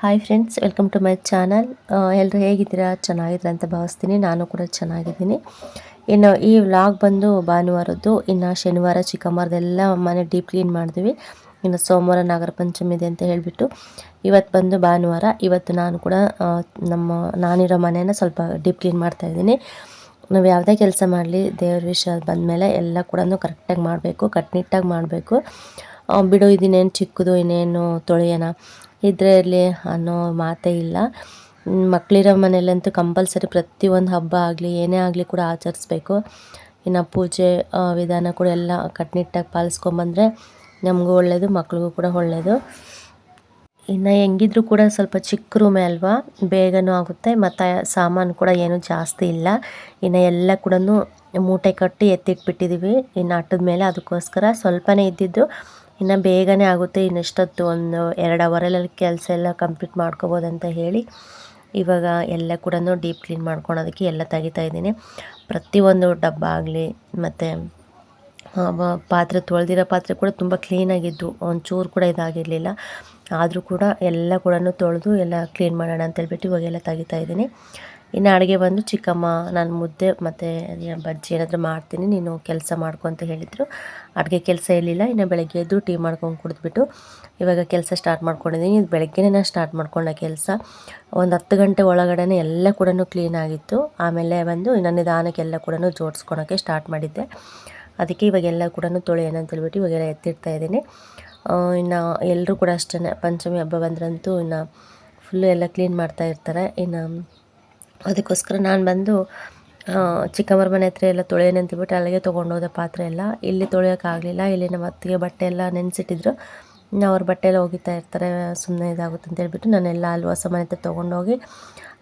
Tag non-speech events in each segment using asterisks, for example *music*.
Hi friends welcome to my channel ಎಲ್ಲರೂ ಹೇಗಿದ್ದೀರಾ? ಚೆನ್ನಾಗಿದ್ದೀರಾ ಅಂತ ಭಾವಿಸ್ತೀನಿ. ನಾನು ಕೂಡ ಚೆನ್ನಾಗಿದ್ದೀನಿ. ಇನ್ನು ಈ ವ್ಲಾಗ್ ಬಂದು ಭಾನುವಾರದ್ದು, ಇನ್ನು ಶನಿವಾರ ಚಿಕ್ಕಮ್ಮರದೆಲ್ಲ ಮನೆ ಡೀಪ್ ಕ್ಲೀನ್ ಮಾಡಿದ್ವಿ. ಇನ್ನು ಸೋಮವಾರ ನಾಗರ ಪಂಚಮಿ ಇದೆ ಅಂತ ಹೇಳಿಬಿಟ್ಟು, ಇವತ್ತು ಬಂದು ಭಾನುವಾರ, ಇವತ್ತು ನಾನು ಕೂಡ ನಮ್ಮ ನಾನಿರೋ ಮನೇನ ಸ್ವಲ್ಪ ಡೀಪ್ ಕ್ಲೀನ್ ಮಾಡ್ತಾಯಿದ್ದೀನಿ ನಾವು ಯಾವುದೇ ಕೆಲಸ ಮಾಡಲಿ, ದೇವ್ರ ವಿಷಯ ಬಂದಮೇಲೆ ಎಲ್ಲ ಕೂಡ ಕರೆಕ್ಟಾಗಿ ಮಾಡಬೇಕು ಕಟ್ನಿಟ್ಟಾಗಿ ಮಾಡಬೇಕು. ಬಿಡು ಇದಿನೇನು ಚಿಕ್ಕದು, ಇನ್ನೇನು ತೊಳೆಯೋಣ. ಇದರಲ್ಲಿ ಅನ್ನೋ ಮಾತೇ ಇಲ್ಲ. ಮಕ್ಕಳಿರೋ ಮನೇಲಂತೂ ಕಂಪಲ್ಸರಿ ಪ್ರತಿಯೊಂದು ಹಬ್ಬ ಆಗಲಿ, ಏನೇ ಆಗಲಿ ಕೂಡ ಆಚರಿಸ್ಬೇಕು. ಇನ್ನು ಪೂಜೆ ವಿಧಾನ ಕೂಡ ಎಲ್ಲ ಕಟ್ನಿಟ್ಟಾಗಿ ಪಾಲಿಸ್ಕೊಂಬಂದ್ರೆ ನಮಗೂ ಒಳ್ಳೆಯದು ಮಕ್ಳಿಗೂ ಕೂಡ ಒಳ್ಳೆಯದು ಇನ್ನು ಹೆಂಗಿದ್ರು ಕೂಡ ಸ್ವಲ್ಪ ಚಿಕ್ಕ ರೂಮೇ ಅಲ್ವಾ? ಬೇಗನೂ ಆಗುತ್ತೆ, ಮತ್ತು ಸಾಮಾನು ಕೂಡ ಏನು ಜಾಸ್ತಿ ಇಲ್ಲ. ಇನ್ನು ಎಲ್ಲ ಕೂಡ ಮೂಟೆ ಕಟ್ಟಿ ಎತ್ತಿಟ್ಬಿಟ್ಟಿದ್ದೀವಿ ಇನ್ನು ಅಟ್ಟದ ಮೇಲೆ ಅದಕ್ಕೋಸ್ಕರ ಸ್ವಲ್ಪನೇ ಇದ್ದಿದ್ದು ಇನ್ನು ಬೇಗನೆ ಆಗುತ್ತೆ, ಇನ್ನಷ್ಟೊತ್ತು ಒಂದು ಎರಡು ಅವರಲ್ಲಿ ಕೆಲಸ ಎಲ್ಲ ಕಂಪ್ಲೀಟ್ ಮಾಡ್ಕೋಬೋದಂತ ಹೇಳಿ ಇವಾಗ ಎಲ್ಲ ಕೂಡ ಡೀಪ್ ಕ್ಲೀನ್ ಮಾಡ್ಕೊಳೋದಕ್ಕೆ ಎಲ್ಲ ತೆಗಿತಾ ಇದ್ದೀನಿ. ಪ್ರತಿಯೊಂದು ಡಬ್ಬ ಆಗಲಿ ಮತ್ತು ಪಾತ್ರೆ, ತೊಳೆದಿರೋ ಪಾತ್ರೆ ಕೂಡ ತುಂಬ ಕ್ಲೀನಾಗಿದ್ದು ಒಂಚೂರು ಕೂಡ ಇದಾಗಿರಲಿಲ್ಲ. ಆದರೂ ಕೂಡ ಎಲ್ಲ ಕೂಡ ತೊಳೆದು ಎಲ್ಲ ಕ್ಲೀನ್ ಮಾಡೋಣ ಅಂತೇಳ್ಬಿಟ್ಟು ಇವಾಗೆಲ್ಲ ತೆಗಿತಾ ಇದ್ದೀನಿ. ಇನ್ನು ಅಡುಗೆ ಬಂದು ಚಿಕ್ಕಮ್ಮ, ನಾನು ಮುದ್ದೆ ಮತ್ತು ಬಜ್ಜಿ ಏನಾದರೂ ಮಾಡ್ತೀನಿ, ನೀನು ಕೆಲಸ ಮಾಡ್ಕೊ ಅಂತ ಹೇಳಿದರು. ಅಡುಗೆ ಕೆಲಸ ಇರಲಿಲ್ಲ, ಇನ್ನು ಬೆಳಗ್ಗೆ ಎದ್ದು ಟೀ ಮಾಡ್ಕೊಂಡು ಕುಡಿದ್ಬಿಟ್ಟು ಇವಾಗ ಕೆಲಸ ಸ್ಟಾರ್ಟ್ ಮಾಡ್ಕೊಂಡಿದ್ದೀನಿ. ಇದು ಬೆಳಗ್ಗೆನೇ ನಾನು ಸ್ಟಾರ್ಟ್ ಮಾಡ್ಕೊಂಡೆ ಕೆಲಸ. ಒಂದು ಹತ್ತು ಗಂಟೆ ಒಳಗಡೆ ಎಲ್ಲ ಕೂಡ ಕ್ಲೀನ್ ಆಗಿತ್ತು. ಆಮೇಲೆ ಬಂದು ಇನ್ನು ನಿಧಾನಕ್ಕೆ ಕೂಡ ಜೋಡಿಸ್ಕೊಳೋಕ್ಕೆ ಸ್ಟಾರ್ಟ್ ಮಾಡಿದ್ದೆ. ಅದಕ್ಕೆ ಇವಾಗೆಲ್ಲ ಕೂಡ ತೊಳೆಯೋಣ ಅಂತೇಳ್ಬಿಟ್ಟು ಇವಾಗೆಲ್ಲ ಎತ್ತಿಡ್ತಾ ಇದ್ದೀನಿ. ಇನ್ನು ಎಲ್ಲರೂ ಕೂಡ ಅಷ್ಟೇ ಪಂಚಮಿ ಹಬ್ಬ ಬಂದ್ರಂತೂ ಇನ್ನು ಫುಲ್ಲು ಎಲ್ಲ ಕ್ಲೀನ್ ಮಾಡ್ತಾ ಇರ್ತಾರೆ. ಇನ್ನು ಅದಕ್ಕೋಸ್ಕರ ನಾನು ಬಂದು ಚಿಕ್ಕಮ್ಮರ ಮನೆ ಹತ್ರ ಎಲ್ಲ ತೊಳೆಯೋಣ ಅಂತೇಳ್ಬಿಟ್ಟು ಅಲ್ಲಿಗೆ ತೊಗೊಂಡೋದೆ ಪಾತ್ರೆ ಎಲ್ಲ. ಇಲ್ಲಿ ತೊಳೆಯೋಕ್ಕಾಗಲಿಲ್ಲ ಇಲ್ಲಿ ನಮ್ಮ ಅತ್ತಿಗೆ ಬಟ್ಟೆ ಎಲ್ಲ ನೆನೆಸಿಟ್ಟಿದ್ರು. ಅವ್ರ ಬಟ್ಟೆ ಎಲ್ಲ ಒಗಿತಾ ಇರ್ತಾರೆ ಸುಮ್ಮನೆ ಇದಾಗುತ್ತೆ ಅಂತ ಹೇಳ್ಬಿಟ್ಟು ನಾನೆಲ್ಲ ಅಲ್ಲಿ ಹೊಸ ಮನೆ ಹತ್ರ ತೊಗೊಂಡೋಗಿ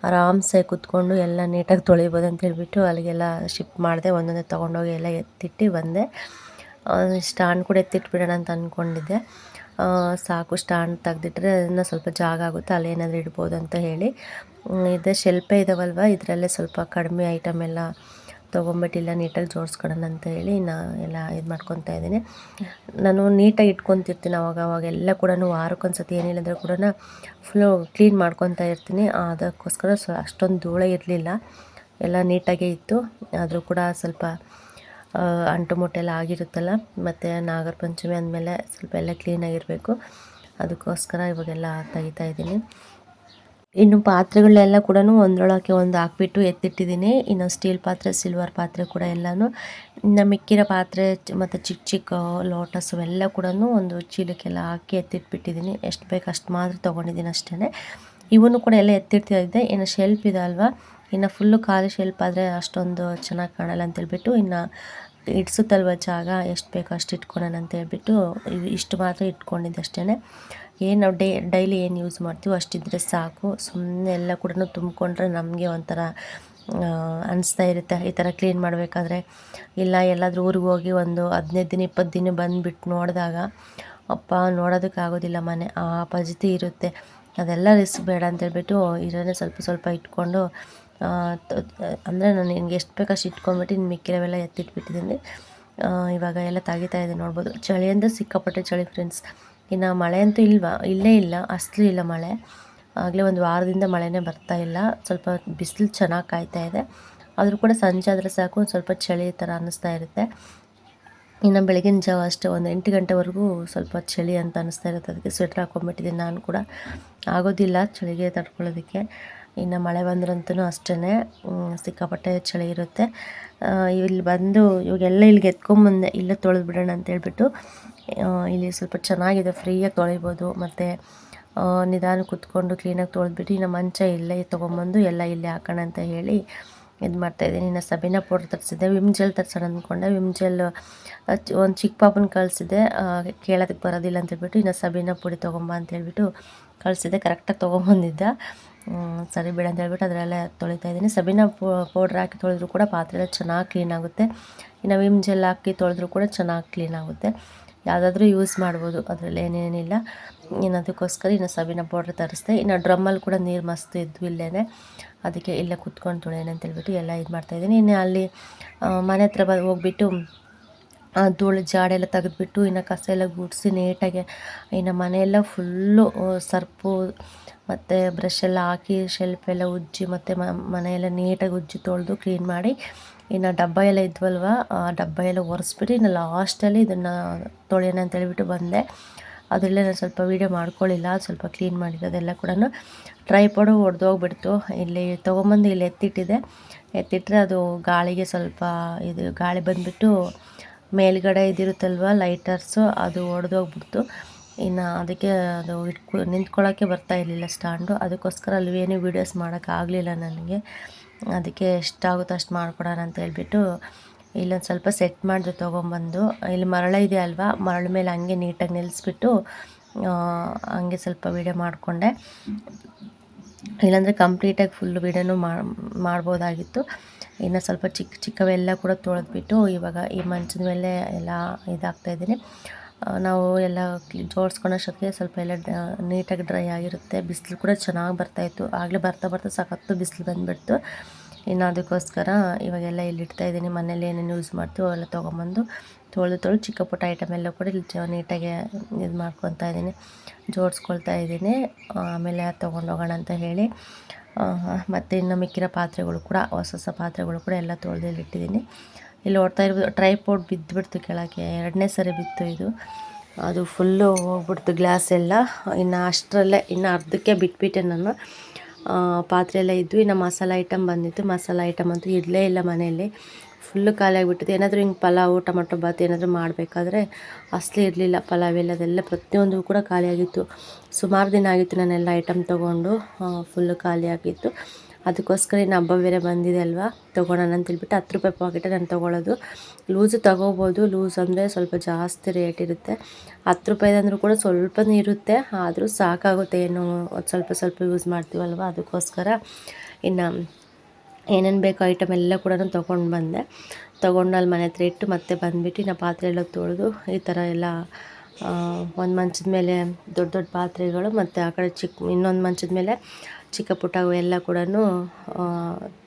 ಆರಾಮ್ಸೆ ಕೂತ್ಕೊಂಡು ಎಲ್ಲ ನೀಟಾಗಿ ತೊಳಿಬೋದು ಅಂತ ಹೇಳಿಬಿಟ್ಟು ಅಲ್ಲಿಗೆಲ್ಲ ಶಿಫ್ಟ್ ಮಾಡಿದೆ, ಒಂದೊಂದೇ ತೊಗೊಂಡೋಗಿ ಎಲ್ಲ ಎತ್ತಿಟ್ಟು ಬಂದೆ. ಸ್ಟಾಂಡ್ ಕೂಡ ಎತ್ತಿಟ್ಬಿಡೋಣ ಅಂತ ಅಂದ್ಕೊಂಡಿದ್ದೆ ಸಾಕು ಸ್ಟ್ಯಾಂಡ್ ತೆಗೆದಿಟ್ರೆ ಅದನ್ನು ಸ್ವಲ್ಪ ಜಾಗ ಆಗುತ್ತೆ, ಅಲ್ಲಿ ಏನಾದರೂ ಇಡ್ಬೋದು ಅಂತ ಹೇಳಿ. ಇದು ಶೆಲ್ಪೇ ಇದಾವಲ್ವ? ಇದರಲ್ಲೇ ಸ್ವಲ್ಪ ಕಡಿಮೆ ಐಟಮ್ ಎಲ್ಲ ತೊಗೊಂಬಿಟ್ಟಿಲ್ಲ ನೀಟಾಗಿ ಜೋಡಿಸ್ಕೊಳ್ಳೋಣ ಅಂತ ಹೇಳಿ ನಾ ಎಲ್ಲ ಇದು ಮಾಡ್ಕೊತಾ ಇದ್ದೀನಿ. ನಾನು ನೀಟಾಗಿ ಇಟ್ಕೊತಿರ್ತೀನಿ ಅವಾಗ ಅವಾಗ ಎಲ್ಲ ಕೂಡ ಏನಿಲ್ಲ ಅಂದರೆ ಕೂಡ ಫುಲ್ಲು ಕ್ಲೀನ್ ಮಾಡ್ಕೊತಾ ಇರ್ತೀನಿ. ಅದಕ್ಕೋಸ್ಕರ ಸ್ವ ಅಷ್ಟೊಂದು ಧೂಳೆ ಇರಲಿಲ್ಲ. ಎಲ್ಲ ನೀಟಾಗೇ ಇತ್ತು. ಆದರೂ ಕೂಡ ಸ್ವಲ್ಪ ಅಂಟು ಮುಟ್ಟೆಲ್ಲ ಆಗಿರುತ್ತಲ್ಲ, ಮತ್ತು ನಾಗರ ಪಂಚಮಿ ಅಂದಮೇಲೆ ಸ್ವಲ್ಪ ಎಲ್ಲ ಕ್ಲೀನಾಗಿರಬೇಕು ಅದಕ್ಕೋಸ್ಕರ ಇವಾಗೆಲ್ಲ ತೆಗಿತಾ ಇದ್ದೀನಿ. ಇನ್ನು ಪಾತ್ರೆಗಳೆಲ್ಲ ಕೂಡ ಒಂದರೊಳಗೆ ಒಂದು ಹಾಕ್ಬಿಟ್ಟು ಎತ್ತಿಟ್ಟಿದ್ದೀನಿ. ಇನ್ನು ಸ್ಟೀಲ್ ಪಾತ್ರೆ ಸಿಲ್ವರ್ ಪಾತ್ರೆ ಕೂಡ ಎಲ್ಲನೂ. ಇನ್ನು ಮಿಕ್ಕಿರೋ ಪಾತ್ರೆ ಮತ್ತು ಚಿಕ್ಕ ಚಿಕ್ಕ ಲೋಟಸ್ ಎಲ್ಲ ಕೂಡ ಒಂದು ಚೀಲಕ್ಕೆಲ್ಲ ಹಾಕಿ ಎತ್ತಿಟ್ಬಿಟ್ಟಿದ್ದೀನಿ. ಎಷ್ಟು ಬೇಕು ಅಷ್ಟು ಮಾತ್ರ ತೊಗೊಂಡಿದ್ದೀನಿ ಅಷ್ಟೇ ಇವನು ಕೂಡ ಎಲ್ಲ ಎತ್ತಿಡ್ತಾ ಇದ್ದೆ. ಇನ್ನು ಶೆಲ್ಫ್ ಇದೆ ಅಲ್ವಾ? ಇನ್ನು ಫುಲ್ಲು ಖಾಲಿ ಶೆಲ್ಪ್ ಆದರೆ ಅಷ್ಟೊಂದು ಚೆನ್ನಾಗಿ ಕಾಣಲ್ಲ ಅಂತೇಳ್ಬಿಟ್ಟು ಇನ್ನು ಇಡ್ಸುತ್ತಲ್ವ ಜಾಗ, ಎಷ್ಟು ಬೇಕೋ ಅಷ್ಟು ಇಟ್ಕೊಳ್ಳೋಣ ಅಂತ ಹೇಳ್ಬಿಟ್ಟು ಇಷ್ಟು ಮಾತ್ರ ಇಟ್ಕೊಂಡಿದ್ದೆ ಅಷ್ಟೇ ಏನು ನಾವು ಡೇ, ಡೈಲಿ ಏನು ಯೂಸ್ ಮಾಡ್ತೀವೋ ಅಷ್ಟಿದ್ರೆ ಸಾಕು. ಸುಮ್ಮನೆ ಎಲ್ಲ ಕೂಡ ತುಂಬಿಕೊಂಡ್ರೆ ನಮಗೆ ಒಂಥರ ಅನಿಸ್ತಾ ಇರುತ್ತೆ. ಈ ಥರ ಕ್ಲೀನ್ ಮಾಡಬೇಕಾದ್ರೆ. ಇಲ್ಲ, ಎಲ್ಲಾದರೂ ಊರಿಗೆ ಹೋಗಿ ಒಂದು ಹದಿನೈದು ದಿನ, ಇಪ್ಪತ್ತು ದಿನ ಬಂದುಬಿಟ್ಟು ನೋಡಿದಾಗ, ಅಪ್ಪ ನೋಡೋದಕ್ಕಾಗೋದಿಲ್ಲ ಮನೆ, ಆ ಪರಿಸ್ಥಿತಿ ಇರುತ್ತೆ. ಅದೆಲ್ಲ ರಿಸ್ಕ್ ಬೇಡ ಅಂತೇಳ್ಬಿಟ್ಟು ಇರೋದೇ ಸ್ವಲ್ಪ ಸ್ವಲ್ಪ ಇಟ್ಕೊಂಡು ಅಂದರೆ ನಾನು ನಿನಗೆ ಎಷ್ಟು ಬೇಕಷ್ಟು ಇಟ್ಕೊಂಡ್ಬಿಟ್ಟು ಇನ್ನು ಮಿಕ್ಕಿರವೆಲ್ಲ ಎತ್ತಿಟ್ಬಿಟ್ಟಿದ್ದೀನಿ. ಇವಾಗ ಎಲ್ಲ ತೆಗಿತಾ ಇದೆ ನೋಡ್ಬೋದು. ಚಳಿ ಅಂದರೆ ಸಿಕ್ಕಾಪಟ್ಟೆ ಚಳಿ ಫ್ರೆಂಡ್ಸ್ ಇನ್ನು ಮಳೆ ಅಂತೂ ಇಲ್ವಾ? ಇಲ್ಲೇ ಇಲ್ಲ. ಅಸಲು ಇಲ್ಲ ಮಳೆ. ಆಗಲೇ ಒಂದು ವಾರದಿಂದ ಮಳೆನೇ ಬರ್ತಾ ಇಲ್ಲ. ಸ್ವಲ್ಪ ಬಿಸಿಲು ಚೆನ್ನಾಗಿ ಕಾಯ್ತಾ ಇದೆ. ಆದರೂ ಕೂಡ ಸಂಜೆ ಆದರೆ ಸಾಕು. ಸ್ವಲ್ಪ ಚಳಿ ಥರ ಅನ್ನಿಸ್ತಾ ಇರುತ್ತೆ. ಇನ್ನು ಬೆಳಗಿನ ಜಾವ ಅಷ್ಟೇ, ಒಂದು ಎಂಟು ಗಂಟೆವರೆಗೂ ಸ್ವಲ್ಪ ಚಳಿ ಅಂತ ಅನ್ನಿಸ್ತಾ ಇರುತ್ತೆ. ಅದಕ್ಕೆ ಸ್ವೆಟ್ರ್ ಹಾಕ್ಕೊಂಬಿಟ್ಟಿದ್ದೀನಿ ನಾನು ಕೂಡ. ಆಗೋದಿಲ್ಲ ಚಳಿಗೆ ತಡ್ಕೊಳ್ಳೋದಕ್ಕೆ. ಇನ್ನು ಮಳೆ ಬಂದ್ರಂತೂ ಅಷ್ಟೇ ಸಿಕ್ಕಾಪಟ್ಟೆ ಚಳಿ ಇರುತ್ತೆ. ಇಲ್ಲಿ ಬಂದು ಇವಾಗೆಲ್ಲ ಇಲ್ಲಿಗೆ ಎತ್ಕೊಂಬಂದೆ, ಇಲ್ಲೇ ತೊಳೆದು ಬಿಡೋಣ ಅಂತ ಹೇಳ್ಬಿಟ್ಟು ಇಲ್ಲಿ ಸ್ವಲ್ಪ ಚೆನ್ನಾಗಿದೆ, ಫ್ರೀಯಾಗಿ ತೊಳಿಬೋದು. ಮತ್ತು ನಿಧಾನ ಕುತ್ಕೊಂಡು ಕ್ಲೀನಾಗಿ ತೊಳೆದ್ಬಿಟ್ಟು ಇನ್ನು ಮಂಚ ಇಲ್ಲೇ ತೊಗೊಂಬಂದು ಎಲ್ಲ ಇಲ್ಲೇ ಹಾಕೋಣ ಅಂತ ಹೇಳಿ ಇದು ಮಾಡ್ತಾಯಿದ್ದೀನಿ ಇನ್ನು ಸಬೀನಾ ಪೌಡ್ರ್ ತರಿಸಿದ್ದೆ, ವಿಮ್ ಜೆಲ್ ತರಿಸೋಣ ಅಂದ್ಕೊಂಡೆ. ವಿಮ್ ಜೆಲ್ ಒಂದು ಚಿಕ್ಕ ಪಾಪನ ಕಳಿಸಿದೆ ಕೇಳೋದಕ್ಕೆ ಬರೋದಿಲ್ಲ ಅಂತೇಳ್ಬಿಟ್ಟು ಇನ್ನು ಸಬೀನಾ ಪುಡಿ ತೊಗೊಂಬ ಅಂತ ಹೇಳ್ಬಿಟ್ಟು ಕಳಿಸಿದ್ದೆ ಕರೆಕ್ಟಾಗಿ ತೊಗೊಂಬಂದಿದ್ದ. ಸರಿ ಬಿಡ ಅಂತ ಹೇಳ್ಬಿಟ್ಟು ಅದರಲ್ಲೇ ತೊಳಿತಾ ಇದ್ದೀನಿ. ಸಬೀನ ಪೌಡ್ರ್ ಹಾಕಿ ತೊಳೆದ್ರು ಕೂಡ ಪಾತ್ರೆ ಎಲ್ಲ ಚೆನ್ನಾಗಿ ಕ್ಲೀನ್ ಆಗುತ್ತೆ. ಇನ್ನು ವಿಮ್ ಜೆಲ್ ಹಾಕಿ ತೊಳೆದ್ರು ಕೂಡ ಚೆನ್ನಾಗಿ ಕ್ಲೀನ್ ಆಗುತ್ತೆ. ಯಾವುದಾದ್ರೂ ಯೂಸ್ ಮಾಡ್ಬೋದು, ಅದರಲ್ಲಿ ಏನೇನಿಲ್ಲ. ಇನ್ನು ಅದಕ್ಕೋಸ್ಕರ ಇನ್ನು ಸಬೀನ ಪೌಡ್ರ್ ತರಿಸ್ದೆ. ಇನ್ನು ಡ್ರಮ್ಮಲ್ಲಿ ಕೂಡ ನೀರು ಮಸ್ತ್ ಇದ್ವು ಇಲ್ಲೇ ಅದಕ್ಕೆ ಇಲ್ಲೇ ಕುತ್ಕೊಂಡು ತೊಳೆಯೋಣ ಅಂತ ಹೇಳ್ಬಿಟ್ಟು ಎಲ್ಲ ಇದು ಮಾಡ್ತಾಯಿದ್ದೀನಿ ಇನ್ನು ಅಲ್ಲಿ ಮನೆ ಹತ್ರ ಬ, ಹೋಗ್ಬಿಟ್ಟು ಧೂಳು ಜಾಡೆಲ್ಲ ತೆಗೆದುಬಿಟ್ಟು ಇನ್ನು ಕಸ ಎಲ್ಲ ಗುಡಿಸಿ ನೀಟಾಗಿ, ಇನ್ನು ಮನೆಯೆಲ್ಲ ಫುಲ್ಲು ಸರ್ಪು ಮತ್ತು ಬ್ರಷ್ ಎಲ್ಲ ಹಾಕಿ ಶೆಲ್ಫ್ ಎಲ್ಲ ಉಜ್ಜಿ ಮತ್ತು ಮನೆಯೆಲ್ಲ ನೀಟಾಗಿ ಉಜ್ಜಿ ತೊಳೆದು ಕ್ಲೀನ್ ಮಾಡಿ, ಇನ್ನು ಡಬ್ಬ ಎಲ್ಲ ಇದ್ವಲ್ವ, ಆ ಡಬ್ಬ ಎಲ್ಲ ಒರೆಸ್ಬಿಟ್ಟು ಇನ್ನು ಲಾಸ್ಟಲ್ಲಿ ಇದನ್ನು ತೊಳೆಯೋಣ ಅಂತ ಹೇಳಿಬಿಟ್ಟು ಬಂದೆ. ಅದರಲ್ಲೇ ನಾನು ಸ್ವಲ್ಪ ವೀಡಿಯೋ ಮಾಡ್ಕೊಳ್ಳಿಲ್ಲ, ಸ್ವಲ್ಪ ಕ್ಲೀನ್ ಮಾಡಿರೋದೆಲ್ಲ ಕೂಡ ಟ್ರೈಪಾಡು ಒಡೆದೋಗ್ಬಿಡ್ತು, ಇಲ್ಲಿ ತೊಗೊಂಬಂದು ಇಲ್ಲಿ ಎತ್ತಿಟ್ಟಿದೆ. ಎತ್ತಿಟ್ಟರೆ ಅದು ಗಾಳಿಗೆ ಸ್ವಲ್ಪ ಇದು ಗಾಳಿ ಬಂದುಬಿಟ್ಟು ಮೇಲ್ಗಡೆ ಇದ್ದಿರುತ್ತಲ್ವ ಲೈಟರ್ಸು ಅದು ಒಡೆದೋಗ್ಬಿಡ್ತು. ಇನ್ನು ಅದಕ್ಕೆ ಅದು ಇಟ್ಕೊ ನಿಂತ್ಕೊಳ್ಳೋಕ್ಕೆ ಬರ್ತಾ ಇರಲಿಲ್ಲ ಸ್ಟ್ಯಾಂಡು ಅದಕ್ಕೋಸ್ಕರ ಅಲ್ಲಿ ಏನು ವೀಡಿಯೋಸ್ ಮಾಡೋಕ್ಕಾಗಲಿಲ್ಲ ನನಗೆ. ಅದಕ್ಕೆ ಎಷ್ಟಾಗುತ್ತೋ ಅಷ್ಟು ಮಾಡ್ಕೊಡೋಣ ಅಂತ ಹೇಳ್ಬಿಟ್ಟು ಇಲ್ಲೊಂದು ಸ್ವಲ್ಪ ಸೆಟ್ ಮಾಡಿದೆ ತೊಗೊಂಬಂದು. ಇಲ್ಲಿ ಮರಳ ಇದೆ ಅಲ್ವಾ, ಮರಳ ಮೇಲೆ ಹಂಗೆ ನೀಟಾಗಿ ನಿಲ್ಲಿಸ್ಬಿಟ್ಟು ಹಂಗೆ ಸ್ವಲ್ಪ ವೀಡಿಯೋ ಮಾಡಿಕೊಂಡೆ. ಇಲ್ಲಾಂದರೆ ಕಂಪ್ಲೀಟಾಗಿ ಫುಲ್ ವೀಡಿಯೋನು ಮಾಡ್ಬೋದಾಗಿತ್ತು. ಇನ್ನು ಸ್ವಲ್ಪ ಚಿಕ್ಕ ಚಿಕ್ಕವೆಲ್ಲ ಕೂಡ ತೊಳೆದ್ಬಿಟ್ಟು ಇವಾಗ ಈ ಮಂಚದ ಮೇಲೆ ಎಲ್ಲ ಇದಾಗ್ತಾಯಿದ್ದೀನಿ ನಾವು ಎಲ್ಲ ಜೋಡಿಸ್ಕೊಳ್ಳೋಷ್ಟೊತ್ತಿಗೆ ಸ್ವಲ್ಪ ಎಲ್ಲ ನೀಟಾಗಿ ಡ್ರೈ ಆಗಿರುತ್ತೆ. ಬಿಸಿಲು ಕೂಡ ಚೆನ್ನಾಗಿ ಬರ್ತಾಯಿತ್ತು ಆಗಲೇ ಬರ್ತಾ ಬರ್ತಾ ಸಖತ್ತು ಬಿಸಿಲು ಬಂದುಬಿಡ್ತು. ಇನ್ನು ಅದಕ್ಕೋಸ್ಕರ ಇವಾಗೆಲ್ಲ ಇಲ್ಲಿ ಇಡ್ತಾ ಇದ್ದೀನಿ. ಮನೇಲಿ ಏನೇನು ಯೂಸ್ ಮಾಡ್ತೀವೋ ಅವೆಲ್ಲ ತೊಗೊಂಬಂದು ತೊಳೆದು ತೊಳೆದು ಚಿಕ್ಕ ಪುಟ್ಟ ಐಟಮ್ ಎಲ್ಲ ಕೂಡ ಇಲ್ಲಿ ನೀಟಾಗಿ ಇದು ಮಾಡ್ಕೊತಾ ಇದ್ದೀನಿ. ಜೋಡಿಸ್ಕೊಳ್ತಾ ಇದ್ದೀನಿ. ಆಮೇಲೆ ತೊಗೊಂಡೋಗೋಣ ಅಂತ ಹೇಳಿ. ಮತ್ತು ಇನ್ನು ಮಿಕ್ಕಿರೋ ಪಾತ್ರೆಗಳು ಕೂಡ, ಹೊಸ ಹೊಸ ಪಾತ್ರೆಗಳು ಕೂಡ ಎಲ್ಲ ತೊಳೆದು ಇಟ್ಟಿದ್ದೀನಿ. ಇಲ್ಲಿ ಓಡ್ತಾ ಇರ್ಬೋದು ಟ್ರೈಪೋರ್ಡ್ ಬಿದ್ದುಬಿಡ್ತು ಕೆಳಗೆ. ಎರಡನೇ ಸರಿ ಬಿತ್ತು ಇದು. ಅದು ಫುಲ್ಲು ಹೋಗ್ಬಿಡ್ತು ಗ್ಲಾಸ್ ಎಲ್ಲ. ಇನ್ನು ಅಷ್ಟರಲ್ಲೇ, ಇನ್ನು ಅರ್ಧಕ್ಕೆ ಬಿಟ್ಬಿಟ್ಟೆ ನಾನು. ಪಾತ್ರೆ ಎಲ್ಲ ಇದ್ದು ಇನ್ನು ಮಸಾಲ ಐಟಮ್ ಬಂದಿತ್ತು. ಮಸಾಲ ಐಟಮ್ ಅಂತೂ ಇರಲೇ ಇಲ್ಲ ಮನೆಯಲ್ಲಿ. ಫುಲ್ಲು ಖಾಲಿ ಆಗಿಬಿಟ್ಟಿದೆ. ಏನಾದರೂ ಹಿಂಗೆ ಪಲಾವು, ಟೊಮೊಟೊ, ಬಾತ್ ಏನಾದರೂ ಮಾಡಬೇಕಾದ್ರೆ ಅಸಲಿ ಇರಲಿಲ್ಲ ಪಲಾವ್ ಎಲ್ಲದೆಲ್ಲ ಪ್ರತಿಯೊಂದು ಕೂಡ ಖಾಲಿಯಾಗಿತ್ತು ಸುಮಾರು ದಿನ ಆಗಿತ್ತು ನಾನೆಲ್ಲ ಐಟಮ್ ತೊಗೊಂಡು ಫುಲ್ಲು ಖಾಲಿಯಾಗಿತ್ತು ಅದಕ್ಕೋಸ್ಕರ ಇನ್ನು ಹಬ್ಬ ಬೇರೆ ಬಂದಿದೆ ಅಲ್ವಾ? ತೊಗೊಳೋಣ ಅಂತ ಹೇಳ್ಬಿಟ್ಟು ಹತ್ತು ರೂಪಾಯಿ ಪಾಕೆಟೇ ನಾನು ತೊಗೊಳೋದು. ಲೂಸು ತೊಗೋಬೋದು. ಲೂಸ್ ಅಂದರೆ ಸ್ವಲ್ಪ ಜಾಸ್ತಿ ರೇಟ್ ಇರುತ್ತೆ. ಹತ್ತು ರೂಪಾಯಿದಂದ್ರೂ ಕೂಡ ಸ್ವಲ್ಪ ಇರುತ್ತೆ. ಆದರೂ ಸಾಕಾಗುತ್ತೆ. ಏನು ಸ್ವಲ್ಪ ಸ್ವಲ್ಪ ಯೂಸ್ ಮಾಡ್ತೀವಲ್ವ? ಅದಕ್ಕೋಸ್ಕರ ಇನ್ನು ಏನೇನು ಬೇಕು ಐಟಮ್ ಎಲ್ಲ ಕೂಡ ತೊಗೊಂಡು ಬಂದೆ. ತೊಗೊಂಡು ಅಲ್ಲಿ ಮನೆ ಹತ್ರ ಇಟ್ಟು ಮತ್ತೆ ಬಂದುಬಿಟ್ಟು ನಾ ಪಾತ್ರೆ ಎಲ್ಲ ತೊಳೆದು ಈ ಥರ ಎಲ್ಲ ಒಂದು ಮಂಚದ ಮೇಲೆ ದೊಡ್ಡ ದೊಡ್ಡ ಪಾತ್ರೆಗಳು ಮತ್ತು ಆ ಕಡೆ ಚಿಕ್ಕ ಇನ್ನೊಂದು ಮಂಚದ ಮೇಲೆ ಚಿಕ್ಕ ಪುಟ್ಟ ಎಲ್ಲ ಕೂಡ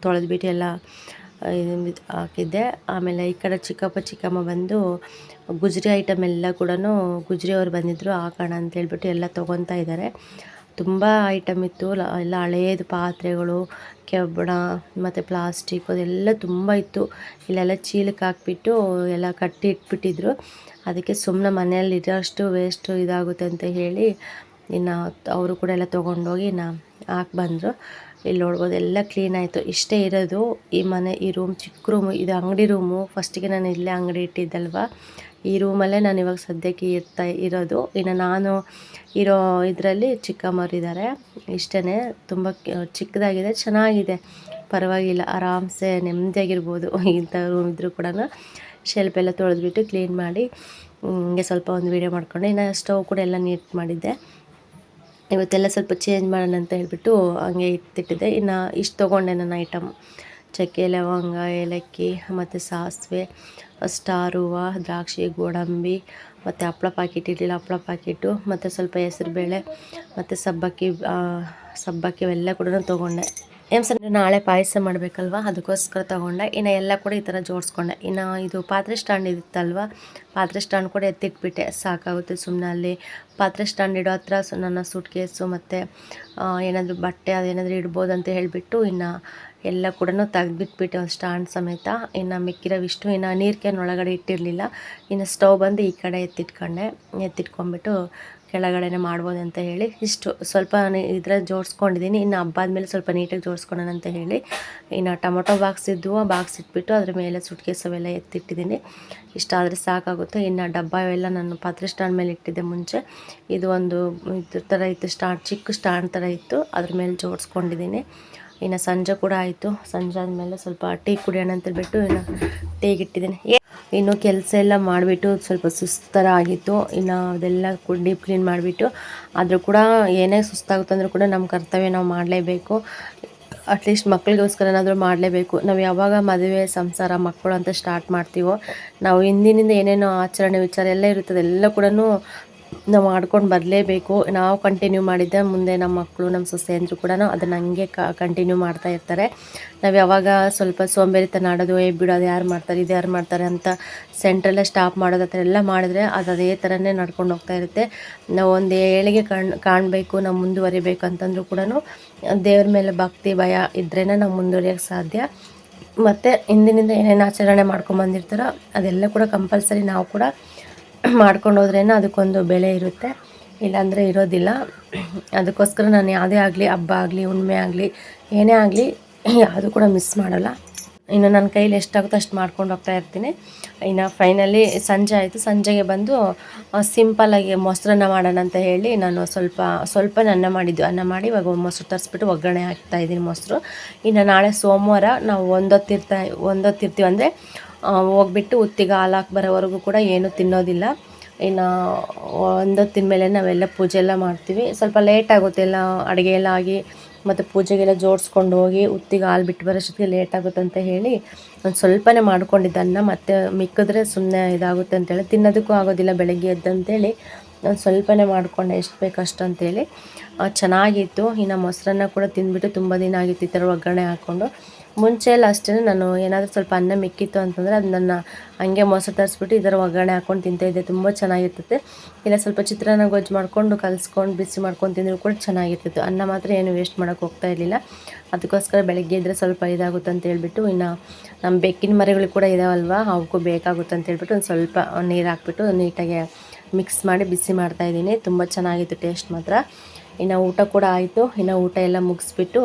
ತೊಳೆದ್ಬಿಟ್ಟು ಎಲ್ಲ ಹಾಕಿದ್ದೆ. ಆಮೇಲೆ ಈ ಕಡೆ ಚಿಕ್ಕಪ್ಪ, ಚಿಕ್ಕಮ್ಮ ಬಂದು ಗುಜರಿ ಐಟಮ್ ಎಲ್ಲ ಕೂಡ ಅವರು ಬಂದಿದ್ದರು ಹಾಕೋಣ ಅಂತ ಹೇಳ್ಬಿಟ್ಟು ಎಲ್ಲ ತೊಗೊತಾ ಇದ್ದಾರೆ ತುಂಬ ಐಟಮ್ ಇತ್ತು ಎಲ್ಲ ಹಳೇದು ಪಾತ್ರೆಗಳು ಕೆಬ್ಬಣ ಮತ್ತು ಪ್ಲಾಸ್ಟಿಕ್ ಅದೆಲ್ಲ ತುಂಬ ಇತ್ತು. ಇಲ್ಲೆಲ್ಲ ಚೀಲಕ್ಕೆ ಹಾಕ್ಬಿಟ್ಟು ಎಲ್ಲ ಕಟ್ಟಿ ಇಟ್ಬಿಟ್ಟಿದ್ರು. ಅದಕ್ಕೆ ಸುಮ್ಮನೆ ಮನೆಯಲ್ಲಿ ಇರೋಷ್ಟು ವೇಸ್ಟು ಇದಾಗುತ್ತೆ ಅಂತ ಹೇಳಿ ಇನ್ನು ಅವರು ಕೂಡ ಎಲ್ಲ ತೊಗೊಂಡೋಗಿ ಇನ್ನು ಹಾಕಿ ಬಂದರು. ಇಲ್ಲಿ ನೋಡ್ಬೋದು ಎಲ್ಲ ಕ್ಲೀನ್ ಆಯಿತು. ಇಷ್ಟೇ ಇರೋದು ಈ ಮನೆ, ಈ ರೂಮ್ ಚಿಕ್ಕ ರೂಮು ಇದು ಅಂಗಡಿ ರೂಮು ಫಸ್ಟಿಗೆ ನಾನು ಇಲ್ಲೇ ಅಂಗಡಿ ಇಟ್ಟಿದ್ದಲ್ವ? ಈ ರೂಮಲ್ಲೇ ನಾನು ಇವಾಗ ಸದ್ಯಕ್ಕೆ ಇರ್ತಾ ಇರೋದು. ಇನ್ನು ನಾನು ಇರೋ ಇದರಲ್ಲಿ ಚಿಕ್ಕಮ್ಮರಿದ್ದಾರೆ ಇಷ್ಟೇ ತುಂಬ ಚಿಕ್ಕದಾಗಿದೆ, ಚೆನ್ನಾಗಿದೆ. ಪರವಾಗಿಲ್ಲ, ಆರಾಮ್ಸೆ, ನೆಮ್ಮದಿಯಾಗಿರ್ಬೋದು. *laughs* ಇಂಥ ರೂಮ್ ಇದ್ದರೂ ಕೂಡ ಶೆಲ್ಫ್ ಎಲ್ಲ ತೊಳೆದ್ಬಿಟ್ಟು ಕ್ಲೀನ್ ಮಾಡಿ ಹಿಂಗೆ ಸ್ವಲ್ಪ ಒಂದು ವೀಡಿಯೋ ಮಾಡ್ಕೊಂಡು, ಇನ್ನು ಸ್ಟವ್ ಕೂಡ ಎಲ್ಲ ನೀಟ್ ಮಾಡಿದ್ದೆ. ಇವತ್ತೆಲ್ಲ ಸ್ವಲ್ಪ ಚೇಂಜ್ ಮಾಡೋಣ ಅಂತ ಹೇಳಿಬಿಟ್ಟು ಹಂಗೆ ಇಟ್ಟಿಟ್ಟಿದ್ದೆ. ಇನ್ನು ಇಷ್ಟು ತೊಗೊಂಡೆ ನನ್ನ ಐಟಮ್ ಚಕ್ಕೆ, ಲವಂಗ, ಏಲಕ್ಕಿ, ಮತ್ತು ಸಾಸಿವೆ ಸ್ಟಾರ್ ದ್ರಾಕ್ಷಿ, ಗೋಡಂಬಿ, ಮತ್ತು ಹಪ್ಳ ಪಾಕಿಟ್ ಇರಲಿಲ್ಲ ಹಪ್ಳ ಪಾಕಿಟ್ಟು ಮತ್ತು ಸ್ವಲ್ಪ ಹೆಸ್ರುಬೇಳೆ, ಮತ್ತು ಸಬ್ಬಕ್ಕಿ ಸಬ್ಬಕ್ಕಿ ಅವೆಲ್ಲ ಕೂಡ ತೊಗೊಂಡೆ. ಏನು ಸರ್ ನಾಳೆ ಪಾಯಸ ಮಾಡಬೇಕಲ್ವ? ಅದಕ್ಕೋಸ್ಕರ ತೊಗೊಂಡೆ. ಇನ್ನು ಎಲ್ಲ ಕೂಡ ಈ ಥರ ಜೋಡಿಸ್ಕೊಂಡೆ. ಇನ್ನು ಇದು ಪಾತ್ರೆ ಸ್ಟ್ಯಾಂಡ್ ಇರುತ್ತಲ್ವ? ಪಾತ್ರೆ ಸ್ಟ್ಯಾಂಡ್ ಕೂಡ ಎತ್ತಿಟ್ಬಿಟ್ಟೆ. ಸಾಕಾಗುತ್ತೆ ಸುಮ್ಮನೆ ಅಲ್ಲಿ. ಪಾತ್ರೆ ಸ್ಟ್ಯಾಂಡ್ ಇಡೋ ಹತ್ರ ನನ್ನ ಸೂಟ್ ಕೇಸು ಮತ್ತು ಏನಾದರೂ ಬಟ್ಟೆ ಅದೇನಾದರೂ ಇಡ್ಬೋದು ಅಂತ ಹೇಳಿಬಿಟ್ಟು ಇನ್ನು ಎಲ್ಲ ಕೂಡ ತೆಗೆದ್ಬಿಟ್ಬಿಟ್ಟು ಒಂದು ಸ್ಟ್ಯಾಂಡ್ ಸಮೇತ. ಇನ್ನು ಮಿಕ್ಕಿರೋವಿಷ್ಟು ಇನ್ನು ನೀರು ಕ್ಯಾನ್ ಒಳಗಡೆ ಇಟ್ಟಿರಲಿಲ್ಲ. ಇನ್ನು ಸ್ಟವ್ ಬಂದು ಈ ಕಡೆ ಎತ್ತಿಟ್ಕೊಂಡೆ. ಎತ್ತಿಟ್ಕೊಂಡ್ಬಿಟ್ಟು ಕೆಳಗಡೆನೆ ಮಾಡ್ಬೋದು ಅಂತ ಹೇಳಿ. ಇಷ್ಟು ಸ್ವಲ್ಪ ಇದ್ರೆ ಜೋಡಿಸ್ಕೊಂಡಿದ್ದೀನಿ. ಇನ್ನು ಹಬ್ಬ ಆದಮೇಲೆ ಸ್ವಲ್ಪ ನೀಟಾಗಿ ಜೋಡಿಸ್ಕೊಳ್ಳೋಣ ಅಂತ ಹೇಳಿ. ಇನ್ನು ಟೊಮೊಟೊ ಬಾಕ್ಸ್ ಇದ್ದು ಆ ಬಾಕ್ಸ್ ಇಟ್ಬಿಟ್ಟು ಅದ್ರ ಮೇಲೆ ಸುಟ್ಕೇಸ್ ಅವೆಲ್ಲ ಎತ್ತಿಟ್ಟಿದ್ದೀನಿ. ಇಷ್ಟಾದರೆ ಸಾಕಾಗುತ್ತೆ. ಇನ್ನು ಡಬ್ಬ ಎಲ್ಲ ನಾನು ಪಾತ್ರೆ ಸ್ಟ್ಯಾಂಡ್ ಮೇಲೆ ಇಟ್ಟಿದ್ದೆ ಮುಂಚೆ. ಇದು ಒಂದು ಇದ್ರ ಥರ ಇತ್ತು ಸ್ಟಾಂಡ್ ಚಿಕ್ಕ ಸ್ಟ್ಯಾಂಡ್ ಥರ ಇತ್ತು. ಅದ್ರ ಮೇಲೆ ಜೋಡಿಸ್ಕೊಂಡಿದ್ದೀನಿ. ಇನ್ನು ಸಂಜೆ ಕೂಡ ಆಯಿತು. ಸಂಜೆ ಆದಮೇಲೆ ಸ್ವಲ್ಪ ಟೀ ಕುಡಿಯೋಣ ಅಂತೇಳ್ಬಿಟ್ಟು ಇನ್ನು ಟೀಗಿಟ್ಟಿದ್ದೀನಿ. ಇನ್ನು ಕೆಲಸ ಎಲ್ಲ ಮಾಡಿಬಿಟ್ಟು ಸ್ವಲ್ಪ ಸುಸ್ತು ಥರ ಆಗಿತ್ತು ಇನ್ನು ಅದೆಲ್ಲ ಡೀಪ್ ಕ್ಲೀನ್ ಮಾಡಿಬಿಟ್ಟು ಆದರೂ ಕೂಡ ಏನೇ ಸುಸ್ತಾಗುತ್ತೆ ಅಂದರೂ ಕೂಡ ನಮ್ಮ ಕರ್ತವ್ಯ ನಾವು ಮಾಡಲೇಬೇಕು. ಅಟ್ಲೀಸ್ಟ್ ಮಕ್ಕಳಿಗೋಸ್ಕರನಾದರೂ ಮಾಡಲೇಬೇಕು. ನಾವು ಯಾವಾಗ ಮದುವೆ, ಸಂಸಾರ, ಮಕ್ಕಳು ಅಂತ ಸ್ಟಾರ್ಟ್ ಮಾಡ್ತೀವೋ, ನಾವು ಹಿಂದಿನಿಂದ ಏನೇನೋ ಆಚರಣೆ ವಿಚಾರ ಎಲ್ಲ ಇರುತ್ತದೆ ಎಲ್ಲ ಕೂಡ ನಾವು ಮಾಡ್ಕೊಂಡು ಬರಲೇಬೇಕು. ನಾವು ಕಂಟಿನ್ಯೂ ಮಾಡಿದ್ದೆ ಮುಂದೆ ನಮ್ಮ ಮಕ್ಕಳು ನಮ್ಮ ಸೊಸೆಯಂದ್ರು ಕೂಡ ಅದನ್ನು ಹಂಗೆ ಕಂಟಿನ್ಯೂ ಮಾಡ್ತಾ ಇರ್ತಾರೆ. ನಾವು ಯಾವಾಗ ಸ್ವಲ್ಪ ಸೋಂಬೇರಿತನ ಆಡೋದು, ಏ ಬಿಡೋದು ಯಾರು ಮಾಡ್ತಾರೆ, ಇದು ಯಾರು ಮಾಡ್ತಾರೆ ಅಂತ ಸೆಂಟ್ರಲ್ಲೇ ಸ್ಟಾಪ್ ಮಾಡೋದು ಆ ಥರ ಎಲ್ಲ ಮಾಡಿದ್ರೆ ಅದು ಅದೇ ಥರನೇ ನಡ್ಕೊಂಡು ಹೋಗ್ತಾ ಇರುತ್ತೆ. ನಾವು ಒಂದು ಏಳಿಗೆ ಕಾಣ್, ಕಾಣಬೇಕು, ನಾವು ಮುಂದುವರಿಬೇಕು ಅಂತಂದ್ರೂ ಕೂಡ ದೇವ್ರ ಮೇಲೆ ಭಕ್ತಿ, ಭಯ ಇದ್ರೇ ನಾವು ಮುಂದುವರಿಯೋಕ್ಕೆ ಸಾಧ್ಯ. ಮತ್ತು ಹಿಂದಿನಿಂದ ಏನೇನು ಆಚರಣೆ ಮಾಡ್ಕೊಂಬಂದಿರ್ತಾರೋ ಅದೆಲ್ಲ ಕೂಡ ಕಂಪಲ್ಸರಿ ನಾವು ಕೂಡ ಮಾಡ್ಕೊಂಡು ಹೋದ್ರೇ ಅದಕ್ಕೊಂದು ಬೆಲೆ ಇರುತ್ತೆ. ಇಲ್ಲಾಂದರೆ ಇರೋದಿಲ್ಲ. ಅದಕ್ಕೋಸ್ಕರ ನಾನು ಯಾವುದೇ ಆಗಲಿ, ಹಬ್ಬ ಆಗಲಿ ಹುಣ್ಣಿಮೆ ಆಗಲಿ, ಏನೇ ಆಗಲಿ ಯಾವುದು ಕೂಡ ಮಿಸ್ ಮಾಡಲ್ಲ. ಇನ್ನು ನನ್ನ ಕೈಲಿ ಎಷ್ಟಾಗುತ್ತೋ ಅಷ್ಟು ಮಾಡ್ಕೊಂಡು ಹೋಗ್ತಾ ಇರ್ತೀನಿ. ಇನ್ನು ಫೈನಲಿ ಸಂಜೆ ಆಯಿತು. ಸಂಜೆಗೆ ಬಂದು ಸಿಂಪಲ್ಲಾಗಿ ಮೊಸರನ್ನ ಮಾಡೋಣ ಅಂತ ಹೇಳಿ ನಾನು ಸ್ವಲ್ಪ ಸ್ವಲ್ಪ ಅನ್ನ ಮಾಡಿದ್ದು ಅನ್ನ ಮಾಡಿ ಇವಾಗ ಮೊಸರು ತರಿಸ್ಬಿಟ್ಟು ಒಗ್ಗರಣೆ ಹಾಕ್ತಾಯಿದ್ದೀನಿ ಮೊಸರು. ಇನ್ನು ನಾಳೆ ಸೋಮವಾರ ನಾವು ಒಂದೊತ್ತಿರ್ತಾ, ಒಂದೊತ್ತಿರ್ತೀವಿ. ಅಂದರೆ ಹೋಗ್ಬಿಟ್ಟು ಉತ್ತಿಗೆ ಹಾಲು ಬರೋವರೆಗೂ ಕೂಡ ಏನೂ ತಿನ್ನೋದಿಲ್ಲ. ಇನ್ನು ಒಂದೊತ್ತಿನ ಮೇಲೆ ನಾವೆಲ್ಲ ಪೂಜೆ ಎಲ್ಲ ಮಾಡ್ತೀವಿ. ಸ್ವಲ್ಪ ಲೇಟ್ ಆಗುತ್ತೆ ಎಲ್ಲ, ಅಡುಗೆ ಎಲ್ಲ ಆಗಿ ಮತ್ತು ಪೂಜೆಗೆಲ್ಲ ಜೋಡಿಸ್ಕೊಂಡು ಹೋಗಿ ಉತ್ತಿಗೆ ಹಾಲು ಬಿಟ್ಟು ಬರೋಷ್ಟಕ್ಕೆ ಲೇಟ್ ಆಗುತ್ತೆ ಅಂತ ಹೇಳಿ ಒಂದು ಸ್ವಲ್ಪನೇ ಮಾಡ್ಕೊಂಡಿದ್ದನ್ನ ಮತ್ತೆ ಮಿಕ್ಕಿದ್ರೆ ಸುಮ್ಮನೆ ಇದಾಗುತ್ತೆ ಅಂತೇಳಿ ತಿನ್ನೋದಕ್ಕೂ ಆಗೋದಿಲ್ಲ ಬೆಳಗ್ಗೆ ಎದ್ದಂತೇಳಿ ನಾನು ಸ್ವಲ್ಪನೇ ಮಾಡಿಕೊಂಡೆ ಎಷ್ಟು ಬೇಕು ಅಷ್ಟು ಅಂತೇಳಿ ಚೆನ್ನಾಗಿತ್ತು. ಇನ್ನು ಮೊಸರನ್ನ ಕೂಡ ತಿಂದುಬಿಟ್ಟು ತುಂಬ ದಿನ ಆಗಿತ್ತು ಈ ಥರ ಒಗ್ಗರಣೆ ಹಾಕ್ಕೊಂಡು ಮುಂಚೆ ಎಲ್ಲ ಅಷ್ಟೇ ನಾನು ಏನಾದರೂ ಸ್ವಲ್ಪ ಅನ್ನ ಮಿಕ್ಕಿತ್ತು ಅಂತಂದರೆ ಅದನ್ನ ಹಂಗೆ ಮೊಸರು ತರಿಸ್ಬಿಟ್ಟು ಇದರ ಒಗ್ಗರಣೆ ಹಾಕ್ಕೊಂಡು ತಿಂತಾಯಿದ್ದೆ ತುಂಬ ಚೆನ್ನಾಗಿರ್ತೈತೆ ಇಲ್ಲ, ಸ್ವಲ್ಪ ಚಿತ್ರಾನ್ನ ಗೊಜ್ಜು ಮಾಡಿಕೊಂಡು ಕಲಿಸ್ಕೊಂಡು ಬಿಸಿ ಮಾಡ್ಕೊಂಡು ತಿಂದರೂ ಕೂಡ ಚೆನ್ನಾಗಿರ್ತಿತ್ತು ಅನ್ನ ಮಾತ್ರ ಏನು ವೇಸ್ಟ್ ಮಾಡೋಕ್ಕೆ ಹೋಗ್ತಾ ಇರಲಿಲ್ಲ. ಅದಕ್ಕೋಸ್ಕರ ಬೆಳಗ್ಗೆ ಇದ್ದರೆ ಸ್ವಲ್ಪ ಇದಾಗುತ್ತೆ ಅಂತ ಹೇಳ್ಬಿಟ್ಟು ಇನ್ನು ನಮ್ಮ ಬೆಕ್ಕಿನ ಮರಗಳು ಕೂಡ ಇದಾವಲ್ವ, ಅವಕ್ಕೂ ಬೇಕಾಗುತ್ತೆ ಅಂತ ಹೇಳ್ಬಿಟ್ಟು ಒಂದು ಸ್ವಲ್ಪ ನೀರು ಹಾಕ್ಬಿಟ್ಟು ನೀಟಾಗಿ ಮಿಕ್ಸ್ ಮಾಡಿ ಬಿಸಿ ಮಾಡ್ತಾಯಿದ್ದೀನಿ ತುಂಬ ಚೆನ್ನಾಗಿತ್ತು ಟೇಸ್ಟ್ ಮಾತ್ರ. ಇನ್ನು ಊಟ ಕೂಡ ಆಯಿತು. ಇನ್ನು ಊಟ ಎಲ್ಲ ಮುಗಿಸ್ಬಿಟ್ಟು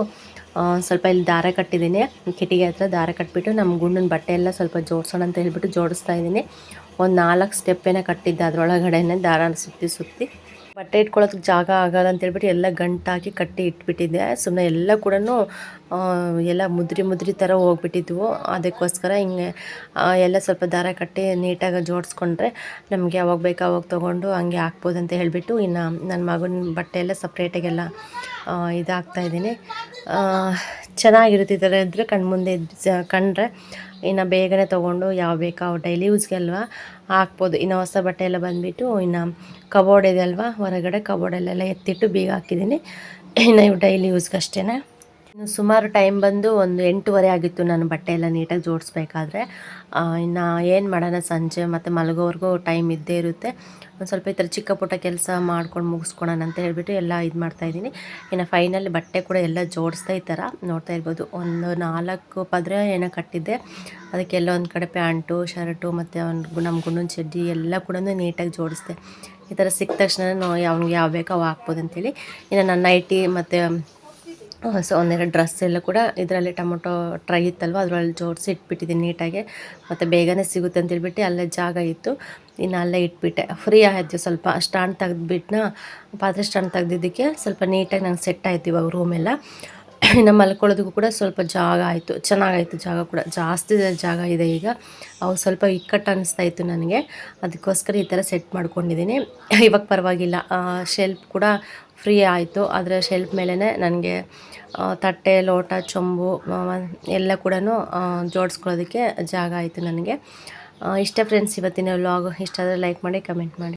ಸ್ವಲ್ಪ ಇಲ್ಲಿ ದಾರ ಕಟ್ಟಿದ್ದೀನಿ. ಕಿಟಿಗೆ ಹತ್ರ ದಾರ ಕಟ್ಬಿಟ್ಟು ನಮ್ಮ ಗುಂಡನ ಬಟ್ಟೆ ಎಲ್ಲ ಸ್ವಲ್ಪ ಜೋಡಿಸೋಣ ಅಂತ ಹೇಳ್ಬಿಟ್ಟು ಜೋಡಿಸ್ತಾ ಇದ್ದೀನಿ. ಒಂದು ನಾಲ್ಕು ಸ್ಟೆಪ್ಪೇನೆ ಕಟ್ಟಿದ್ದೆ ಅದರೊಳಗಡೆನೆ ದಾರ ಸುತ್ತಿ ಸುತ್ತಿ. ಬಟ್ಟೆ ಇಟ್ಕೊಳ್ಳೋದಕ್ಕೆ ಜಾಗ ಆಗಲ್ಲ ಅಂತೇಳ್ಬಿಟ್ಟು ಎಲ್ಲ ಗಂಟಾಕಿ ಕಟ್ಟಿ ಇಟ್ಬಿಟ್ಟಿದ್ದೆ. ಸುಮ್ಮನೆ ಎಲ್ಲ ಕೂಡ ಎಲ್ಲ ಮುದ್ರಿ ಮುದ್ರಿ ಥರ ಹೋಗ್ಬಿಟ್ಟಿದ್ವು. ಅದಕ್ಕೋಸ್ಕರ ಹಿಂಗೆ ಎಲ್ಲ ಸ್ವಲ್ಪ ದಾರ ಕಟ್ಟಿ ನೀಟಾಗಿ ಜೋಡಿಸ್ಕೊಂಡ್ರೆ ನಮಗೆ ಯಾವಾಗ ಬೇಕು ಅವಾಗ ತೊಗೊಂಡು ಹಂಗೆ ಹಾಕ್ಬೋದು ಅಂತ ಹೇಳಿಬಿಟ್ಟು ಇನ್ನು ನನ್ನ ಮಗನ ಬಟ್ಟೆ ಎಲ್ಲ ಸಪ್ರೇಟಾಗೆಲ್ಲ ಇದಾಗ್ತಾಯಿದ್ದೀನಿ ಚೆನ್ನಾಗಿರುತ್ತೆ ಇದ್ದರೆ ಕಣ್ಮುಂದೆ ಕಂಡ್ರೆ ಇನ್ನು ಬೇಗನೆ ತೊಗೊಂಡು ಯಾವ ಬೇಕಾ ಡೈಲಿ ಯೂಸ್ಗೆ ಅಲ್ವಾ, ಹಾಕ್ಬೋದು. ಇನ್ನು ಹೊಸ ಬಟ್ಟೆ ಎಲ್ಲ ಬಂದುಬಿಟ್ಟು ಇನ್ನು ಕಬೋರ್ಡ್ ಇದೆ ಅಲ್ವಾ, ಹೊರಗಡೆ ಕಬೋರ್ಡಲ್ಲೆಲ್ಲ ಎತ್ತಿಟ್ಟು ಬೀಗ ಹಾಕಿದ್ದೀನಿ. ಇನ್ನು ಇವು ಡೈಲಿ ಯೂಸ್ಗೆ ಅಷ್ಟೇ ಇನ್ನು ಸುಮಾರು ಟೈಮ್ ಬಂದು ಒಂದು ಎಂಟೂವರೆ ಆಗಿತ್ತು ನಾನು ಬಟ್ಟೆ ಎಲ್ಲ ನೀಟಾಗಿ ಜೋಡಿಸ್ಬೇಕಾದ್ರೆ. ಇನ್ನು ಏನು ಮಾಡೋಣ ಸಂಜೆ ಮತ್ತು ಮಲಗೋವರೆಗೂ ಟೈಮ್ ಇದ್ದೇ ಇರುತ್ತೆ. ಒಂದು ಸ್ವಲ್ಪ ಈ ಥರ ಚಿಕ್ಕ ಪುಟ್ಟ ಕೆಲಸ ಮಾಡ್ಕೊಂಡು ಮುಗಿಸ್ಕೊಳೋಣ ಅಂತ ಹೇಳಿಬಿಟ್ಟು ಎಲ್ಲ ಇದು ಮಾಡ್ತಾಯಿದ್ದೀನಿ ಇನ್ನು ಫೈನಲ್ ಬಟ್ಟೆ ಕೂಡ ಎಲ್ಲ ಜೋಡಿಸ್ತಾ ಈ ಥರ ನೋಡ್ತಾ ಇರ್ಬೋದು, ಒಂದು ನಾಲ್ಕು ಪದ್ರೆ ಏನೋ ಕಟ್ಟಿದ್ದೆ. ಅದಕ್ಕೆಲ್ಲ ಒಂದು ಕಡೆ ಪ್ಯಾಂಟು ಶರ್ಟು ಮತ್ತು ಒಂದು ನಮ್ಮ ಗುಂಡನ ಚಡ್ಡಿ ಎಲ್ಲ ಕೂಡ ನೀಟಾಗಿ ಜೋಡಿಸ್ದೆ. ಈ ಥರ ಸಿಕ್ಕ ತಕ್ಷಣ ಅವ್ನಿಗೆ ಯಾವ ಬೇಕೋ ಅವು ಹಾಕ್ಬೋದು ಅಂತೇಳಿ. ಇನ್ನು ನನ್ನ ನೈಟಿ ಮತ್ತು ಸೊ ಒಂದೆರಡು ಡ್ರೆಸ್ ಎಲ್ಲ ಕೂಡ ಇದರಲ್ಲಿ ಟೊಮೊಟೊ ಟ್ರೈ ಇತ್ತಲ್ವ? ಅದರಲ್ಲಿ ಜೋಡಿಸಿ ಇಟ್ಬಿಟ್ಟಿದ್ದೀನಿ ನೀಟಾಗಿ. ಮತ್ತು ಬೇಗನೆ ಸಿಗುತ್ತೆ ಅಂತೇಳ್ಬಿಟ್ಟು ಅಲ್ಲೇ ಜಾಗ ಇತ್ತು. ಇನ್ನು ಅಲ್ಲೇ ಇಟ್ಬಿಟ್ಟೆ. ಫ್ರೀ ಆಯಿತು ಸ್ವಲ್ಪ. ಸ್ಟ್ಯಾಂಡ್ ತೆಗೆದ್ಬಿಟ್ನ? ಪಾತ್ರೆ ಸ್ಟ್ಯಾಂಡ್ ತೆಗೆದಿದ್ದಕ್ಕೆ ಸ್ವಲ್ಪ ನೀಟಾಗಿ ನಂಗೆ ಸೆಟ್ ಆಯ್ತು ಇವಾಗ ರೂಮೆಲ್ಲ ಇನ್ನು ಮಲ್ಕೊಳ್ಳೋದಕ್ಕೂ ಕೂಡ ಸ್ವಲ್ಪ ಜಾಗ ಆಯಿತು, ಚೆನ್ನಾಗಾಯಿತು ಜಾಗ ಕೂಡ. ಜಾಸ್ತಿ ಜಾಗ ಇದೆ ಈಗ. ಅವು ಸ್ವಲ್ಪ ಇಕ್ಕಟ್ಟು ಅನ್ನಿಸ್ತಾ ಇತ್ತು ನನಗೆ. ಅದಕ್ಕೋಸ್ಕರ ಈ ಥರ ಸೆಟ್ ಮಾಡ್ಕೊಂಡಿದ್ದೀನಿ. ಇವಾಗ ಪರವಾಗಿಲ್ಲ. ಶೆಲ್ಫ್ ಕೂಡ ಫ್ರೀ ಆಯಿತು. ಅದರ ಶೆಲ್ಫ್ ಮೇಲೇ ನನಗೆ ತಟ್ಟೆ, ಲೋಟ, ಚೊಂಬು ಎಲ್ಲ ಕೂಡ ಜೋಡಿಸ್ಕೊಳ್ಳೋದಕ್ಕೆ ಜಾಗ ಆಯಿತು ನನಗೆ. ಇಷ್ಟ ಫ್ರೆಂಡ್ಸ್ ಇವತ್ತಿನ ವ್ಲಾಗ್ ಇಷ್ಟ ಆದರೆ ಲೈಕ್ ಮಾಡಿ ಕಮೆಂಟ್ ಮಾಡಿ.